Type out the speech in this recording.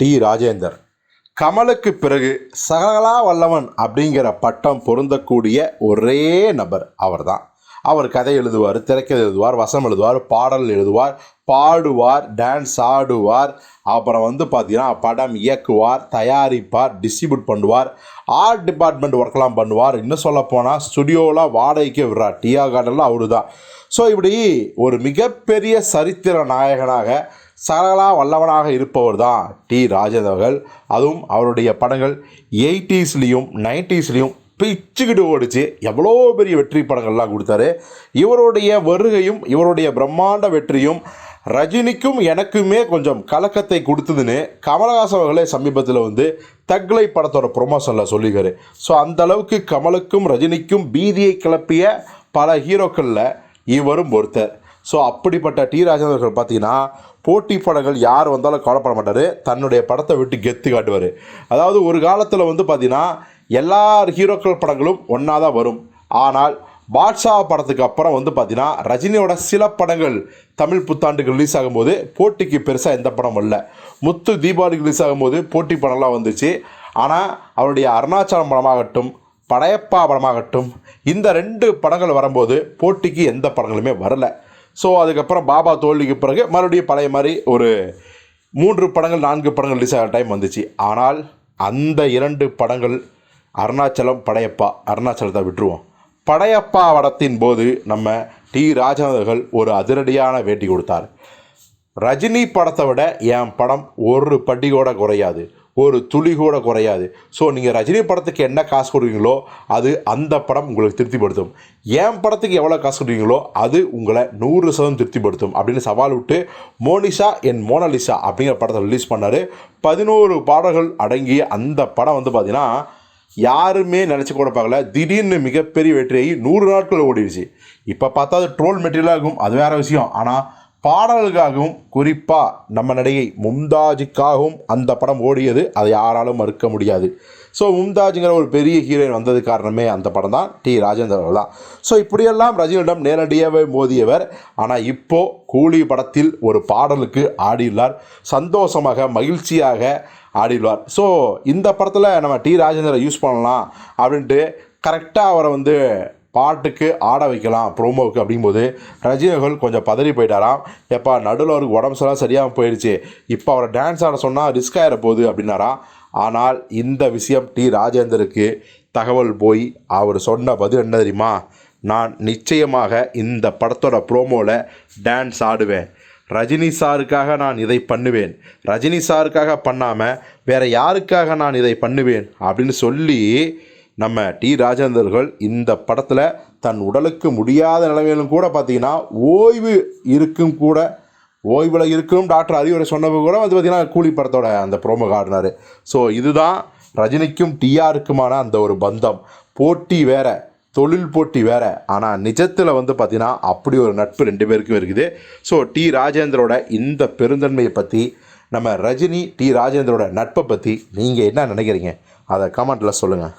D Rajendar. கமலுக்கு பிறகு சகலா வல்லவன் அப்படிங்கிற பட்டம் பொருந்தக்கூடிய ஒரே நபர் அவர்தான். அவர் கதை எழுதுவார் திரைக்கதை எழுதுவார் வசம் எழுதுவார் பாடல் எழுதுவார் பாடுவார் டான்ஸ் ஆடுவார். அப்புறம் வந்து பார்த்தீங்கன்னா படம் இயக்குவார் தயாரிப்பார் டிஸ்ட்ரிபியூட் பண்ணுவார் ஆர்ட் டிபார்ட்மெண்ட் ஒர்க்லாம் பண்ணுவார். இன்னும் சொல்லப்போனால் ஸ்டுடியோவில் வாடகைக்கு விடுறார். டிஆ கார்டனில் அவரு தான் ஸோ இப்படி ஒரு மிகப்பெரிய சரித்திர நாயகனாக சரளா வல்லவனாக இருப்பவர் தான் டி ராஜேந்திர அவர்கள். அதுவும் அவருடைய படங்கள் எயிட்டிஸ்லேயும் நைன்டிஸ்லேயும் பிச்சுக்கிட்டு ஓடிச்சு. எவ்வளோ பெரிய வெற்றி படங்கள்லாம் கொடுத்தாரு. இவருடைய வருகையும் இவருடைய பிரம்மாண்ட வெற்றியும் ரஜினிக்கும் எனக்குமே கொஞ்சம் கலக்கத்தை கொடுத்ததுன்னு கமலஹாசன் அவர்களே சமீபத்தில் வந்து தக்லை படத்தோட ப்ரொமோஷனில் சொல்லிக்காரு ஸோ அந்த அளவுக்கு கமலுக்கும் ரஜினிக்கும் பீதியை கிளப்பிய பல ஹீரோக்களில் இவரும் ஒருத்தர். ஸோ அப்படிப்பட்ட டி ராஜேந்திரர்கள் பார்த்தீங்கன்னா போட்டி படங்கள் யார் வந்தாலும் கவலைப்பட மாட்டார். தன்னுடைய படத்தை விட்டு கெத்து காட்டுவார். அதாவது ஒரு காலத்தில் வந்து பார்த்தீங்கன்னா எல்லா ஹீரோக்கள் படங்களும் ஒன்றா தான் வரும். ஆனால் பாட்ஷா படத்துக்கு அப்புறம் வந்து பார்த்தீங்கன்னா ரஜினியோட சில படங்கள் தமிழ் புத்தாண்டுக்கு ரிலீஸ் ஆகும்போது போட்டிக்கு பெருசாக எந்த படம் இல்லை. முத்து தீபாவளிக்கு ரிலீஸ் ஆகும்போது போட்டி படம்லாம் வந்துச்சு. ஆனால் அவருடைய அருணாச்சலம் படமாகட்டும் படையப்பா படமாகட்டும் இந்த ரெண்டு படங்கள் வரும்போது போட்டிக்கு எந்த படங்களுமே வரல. ஸோ அதுக்கப்புறம் பாபா தோல்விக்கு பிறகு மறுபடியும் பழைய மாதிரி ஒரு மூன்று படங்கள் நான்கு படங்கள் ரிலீஸ் ஆகிற டைம் வந்துச்சு. ஆனால் அந்த இரண்டு படங்கள் அருணாச்சலம் படையப்பா அருணாச்சலத்தை விட்டுருவோம். படையப்பா படத்தின் போது நம்ம டி ராஜநாதர்கள் ஒரு அதிரடியான வேட்டி கொடுத்தார். ரஜினி படத்தை விட என் படம் ஒரு படி கூட குறையாது. ஒரு துளி கூட குறையாது. ஸோ நீங்கள் ரஜினி படத்துக்கு என்ன காசு கொடுக்குறீங்களோ அது அந்த படம் உங்களுக்கு திருப்திப்படுத்தும். என் படத்துக்கு எவ்வளோ காசு கொடுக்குறீங்களோ அது உங்களை நூறு சதவீதம் திருப்திப்படுத்தும் அப்படின்னு சவால் விட்டு மோனிஷா என் மோனலிசா அப்படிங்கிற படத்தை ரிலீஸ் பண்ணார். பதினோரு பாடல்கள் அடங்கிய அந்த படம் வந்து பார்த்திங்கன்னா யாருமே நினச்சி கூட பார்க்கல. திடீர்னு மிகப்பெரிய வெற்றியாகி நூறு நாட்கள் ஓடிடுச்சு. இப்போ பார்த்தா அது ட்ரோல் மெட்டீரியலாக இருக்கும். அது வேறு விஷயம். ஆனால் பாடல்களுக்காகவும் குறிப்பாக நம்ம நடிகை மும்தாஜுக்காகவும் அந்த படம் ஓடியது அதை யாராலும் மறுக்க முடியாது. ஸோ மும்தாஜுங்கிற ஒரு பெரிய ஹீரோயின் வந்தது காரணமே அந்த படம் தான் டி. ராஜேந்திர தான். ஸோ இப்படியெல்லாம் ரஜினியிடம் நேரடியாகவே மோதியவர். ஆனால் இப்போது கூலி படத்தில் ஒரு பாடலுக்கு ஆடியுள்ளார். சந்தோஷமாக மகிழ்ச்சியாக ஆடியுள்ளார். ஸோ இந்த படத்தில் நம்ம டி. ராஜேந்திர யூஸ் பண்ணலாம் அப்படின்ட்டு கரெக்டாக அவரை வந்து பாட்டுக்கு ஆட வைக்கலாம் ப்ரோமோவுக்கு அப்படிங்கும்போது ரஜினிகள் கொஞ்சம் பதறி போயிட்டாராம். எப்பா நடுவில் அவருக்கு உடம்பு சரியாக சரியாக போயிடுச்சு இப்போ அவரை டான்ஸ் ஆட சொன்னால் ரிஸ்க் ஆகிட போகுது அப்படின்னாராம் ஆனால் இந்த விஷயம் டி ராஜேந்தருக்கு தகவல் போய் அவர் சொன்ன பதில் என்ன தெரியுமா? நான் நிச்சயமாக இந்த படத்தோட ப்ரோமோவில் டான்ஸ் ஆடுவேன். ரஜினி சாருக்காக நான் இதை பண்ணுவேன். ரஜினி சாருக்காக பண்ணாமல் வேறு யாருக்காக நான் இதை பண்ணுவேன் அப்படின்னு சொல்லி நம்ம டி ராஜேந்தர்கள் இந்த படத்தில் தன் உடலுக்கு முடியாத நிலைமையிலும் கூட பார்த்தீங்கன்னா ஓய்வு இருக்கும் கூட ஓய்வில் இருக்கும் டாக்டர் அறிவுரை சொன்னவங்க கூட வந்து பார்த்திங்கன்னா கூலி படத்தோட அந்த ப்ரோமோ காட்டினார். ஸோ இதுதான் ரஜினிக்கும் டிஆருக்குமான அந்த ஒரு பந்தம். போட்டி வேற தொழில் போட்டி வேற. ஆனால் நிஜத்தில் வந்து பார்த்தீங்கன்னா அப்படி ஒரு நட்பு ரெண்டு பேருக்கும் இருக்குது. ஸோ டி ராஜேந்திரோட இந்த பெருந்தன்மையை பற்றி நம்ம ரஜினி டி ராஜேந்திரோட நட்பை பற்றி நீங்கள் என்ன நினைக்கிறீங்க? அதை கமெண்ட்டில் சொல்லுங்கள்